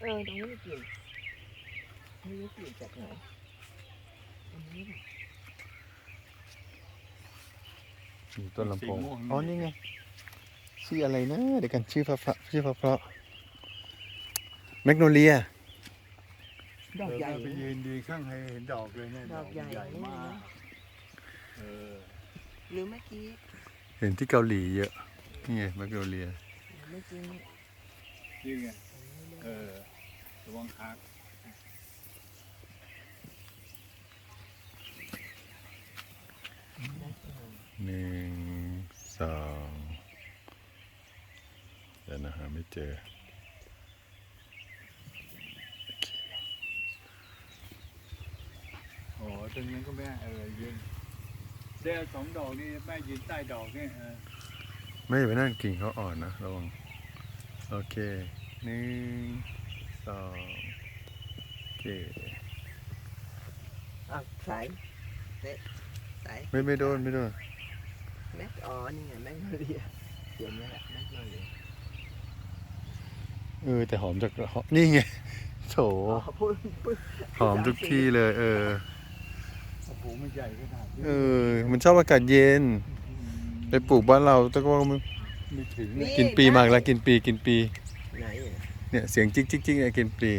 เออตรงนี้มีกลิ่นไม่รู้กลิ่นจากไหนอันนี้แบบอยู่ต้นลำโพงอ๋อ นี่ไง ชื่ออะไรนะ เดี๋ยวกันชื่อเพราะๆชื่อเพราะแมกโนเลีย ดอกใหญ่เไปยืนดีข้างให้เห็นดอกเลยเนี่ยดอกใหญ่นี่มานะกเออหรือเมื่อกี้เห็นที่เกาหลีเยอะ นี่ไงแมกโนเลีย เมื่อกี้นี่ นี่ไงเออ ระวังหักหนึ่งสองเดี๋ยวนะหาไม่เจอโอ้ตรงนั้นก็แม่เออยืนเดี๋ยวสองดอกนี่แม่ยืนใต้ดอกนี่เออไม่ไปนั่งกิ่งเขาอ่อนนะระวังโอเคหนึ่ง สองโอเคอะสายเตะสายไม่ไม่โดนไม่โดนแม็กอ๋อนี่ไงแม็กโนเลียเขียนนี่แหละแม็กโนเลียเออแต่หอมจากหอมนี่ไงโถอ๋อพูดพูดหอมทุกที่เลย เออ โอ้โหมันใหญ่ขนาดนี้เออ มันชอบอากาศเย็น ไปปลูกบ้านเราแต่ก็ไม่ไม่ถึงกินปีมากแล้วกินปีกินปี ไหนอะ เนี่ยเสียงจิ๊กจิ๊กจิ๊กเนี่ยกินปี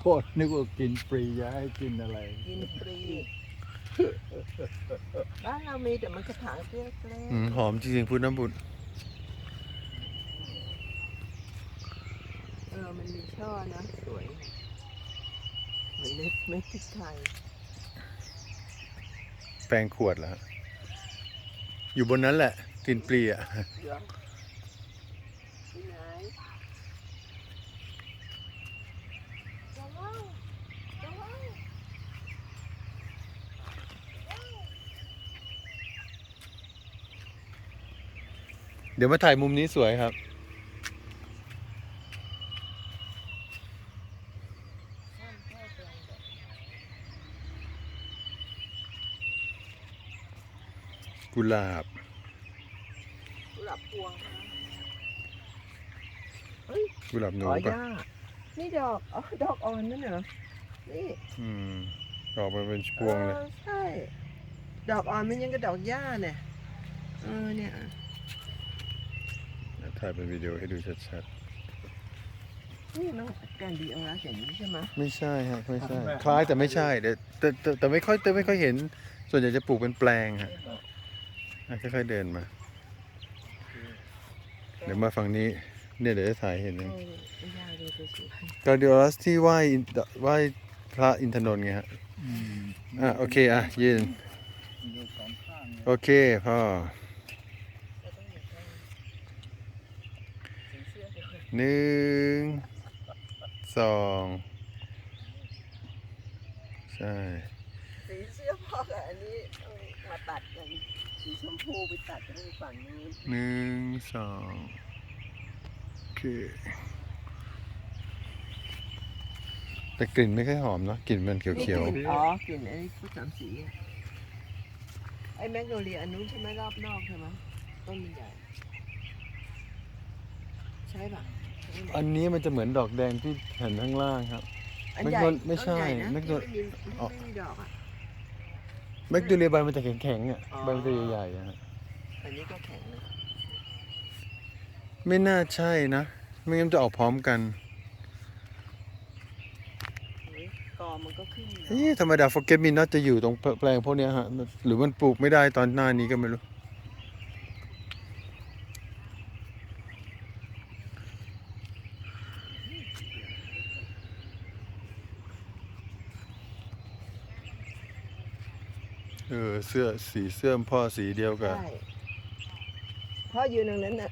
โคตรนึกว่ากินปรีจะให้กินอะไร กินฟรีบ้านเรามีแต่มันกระถางเล็กอืมหอมจริงๆพูดน้ำบุตรๆเออมันมีช่อนะสวยเหมือนเม็ดเม็ดพริกไทยแปลงขวดแล้วอยู่บนนั้นแหละกลินปลีอะเดี๋ยวที่ไหนระวังระวัง เดี๋ยวมาถ่ายมุมนี้สวยครับ กุหลาบ กุหลาบพวงนะกุหลาบหนูอ๋อปะย่านี่ดอกอ๋อดอกอ่อนนั่นเหรอ นี่ อืมออกมาเป็นพวงเลยออใช่ ดอกอ่อนมันยังกับดอกหญ้าเนี่ย เออเนี่ย ถ่ายเป็นวิดีโอให้ดูชัดนี่มันแกนดีเอาละอย่างนี้ใช่ไหมๆ ไม่ใช่ฮะไม่ใช่ คล้ายแต่ไม่ใช่แต่แต่แต่แต่ไม่ค่อยแต่ไม่ค่อยเห็น ส่วนใหญ่จะปลูกเป็นแปลงฮะอะค่อยๆเดินมา เดี๋ยวมาฝั่งนี้ เนี่ยเดี๋ยวจะถ่ายเห็นเอเอง อไม่ยากเลยสวยกาเดียรัสที่ไหว้อินไหว้พระอินทนนท์ไงฮะอืมอะโอเค อะยืนมันอยู่สองข้างเลยโอเคพ่อ ๆเราต้องอยู่ใกล้สีเสื้อเป็น หนึ่งสองใช่สีเสื้อพ่อกับอันนี้มาตัดกันสีชมพูไปตัดกันฝั่งนู้นหนึ่งสองโอเคแต่กลิ่นไม่ค่อยหอมเนอะกลิ่นมันเขียวนี่กลิ่นอ๋อกลิ่นไอ้พุทธสามสีอะไอ้แมกโนเลียอันนู้นใช่ไหมรอบนอกใช่ไหมต้นใหญ่ใช่ปะ อันนี้มันจะเหมือนดอกแดงที่เห็นข้างล่างครับ อันใหญ่แมกโนไม่ใช่ต้นญ่นะแมกโนที่ไม่มีที่อ๋อไม่มีดอกอะ แมกดูเรียใบมันจะแข็งๆอะอ๋อ ใบมันจะใหญ่ๆอะฮะอันนี้ก็แข็งนะไม่น่าใช่นะ ไม่งั้นมันจะออกพร้อมกันเฮ้ยกอมันก็ขึ้นเอ๊ะธรรมดา forget me not จะอยู่ตรงแปลงพวกเนี้ยฮะหรือมันปลูกไม่ได้ตอนหน้านี้ก็ไม่รู้ เออเสื้อสีเสื้อพ่อสีเดียวกับใช่พ่อยืนตรงนั้นน่ะ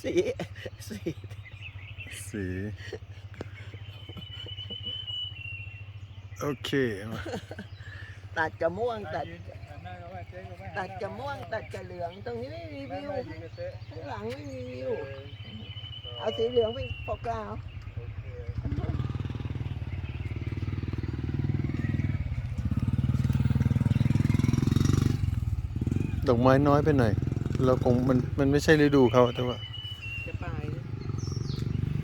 สีสีสีโอเคมาตัดกระม่วงตัดยืนหันหน้าเข้าไปเจ๊เข้าไปตัดกระม่วงตัดกระเหลืองตรงนี้ไม่มีแม่วิวแม่ยืนกับเจ๊ข้างหลังไม่มีวิวเออเอาสีเหลืองเป็นโฟกัสโอเค ดอกไม้น้อยไปหน่อยรเราคงมันมันไม่ใช่ฤดูเขาแต่ว่าจะไปนะ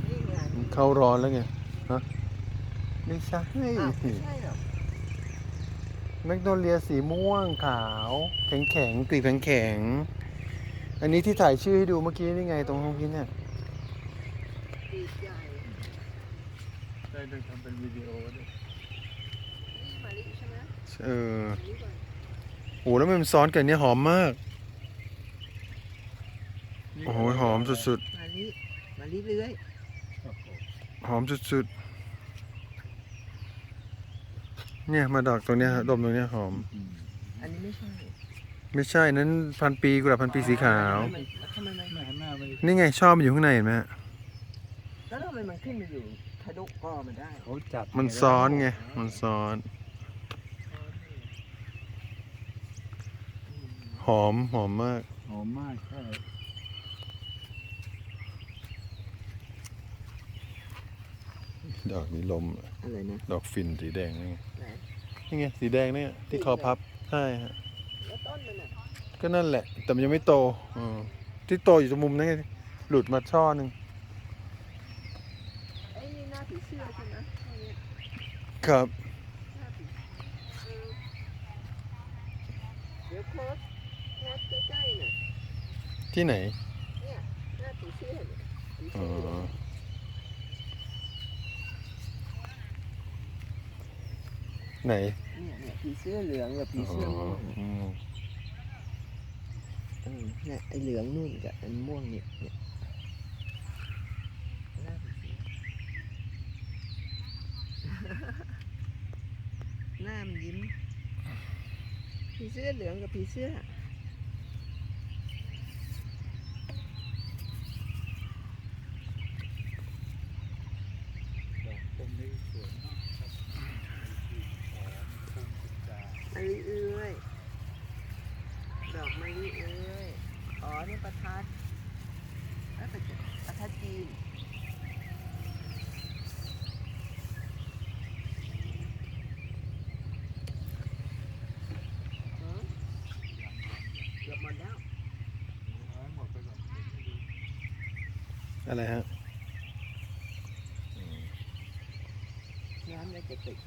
นี่ไงมันเข้าร้อนแล้วไงฮะไม่ใช่อ้าวไม่ใช่หรอกแมกโนเลียสีม่วงขาว แข็งแข็งๆกลีบแข็งแข็งๆอันนี้ที่ถ่ายชื่อให้ดูเมื่อกี้นี่ไงตรงห้องพี่เนี่ยปีกใหญ่ได้ต้องทำเป็นวิดีโอด้วยนี่มาลิใช่ไหมเออมาลิก่อน โอ้แล้วมันซ้อนกันเนี่ยหอมมาก โอ้โหหอมสุดมาลิมาลิเลื้อยโอ้โหๆหอมสุดๆ เนี่ยมาดอกตรงเนี้ยดมตรงเนี้ยหอมอืมอันนี้ไม่ใช่ไม่ใช่นั้นพันปีกุหลาบพันปีสีขาวมันทำไมมันไม่หันหน้าไม่นี่ไงชอบมันอยู่ข้างในเห็นไหมฮะแล้วทำไมมันขึ้นมาอยู่ทะลุกอมันได้ เขาจับมันซ้อนไง มันซ้อน ห อมหอมมาก หอมมากใช่ดอกนี้ลมอะไรนะ ดอกฟินสีแดงนี่ไงไหน นี่ไงสีแดงเนี่ยที่คอพับใช่ฮะแล้วต้นมันอะก็นั่นแหละ แต่มันยังไม่โตอืมที่โตอยู่ตรงมุมนั้นไงหลุดมาช่อหนึ่งไอ้นี่หน้าผีเสื้อใช่ไหมอันเนี้ยครับ หน้าผีเออเดี๋ยวโค้ด โค้ดใกล้ๆน่ะที่ไหน เนี่ยหน้าผีเสื้อเนี่ยผีอ๋เสื้ออ ไหนเนี่ยเนี่ยผีเสื้อเหลืองกับผีอ๋อเสื้อม่วงอืมเออเนี่ยไอ้เหลืองนู่นกับอันม่วงเนี่ยเนี่ยหน้าผีเสื้อหน้ามันยิ้มผีเสื้อเหลืองกับผีเสื้อ ดอกตรงนี้สวยมากครับหอมพุ่งจาม มะ ลิเอ้ยดอกมะลิเอ้ยอ๋อนี่ประทัดเอ้ยประทัดประทัดจีนหือเกือบหมดแล้วเอาให้หมดไปก่อนอะไรฮะน้ำในกระติก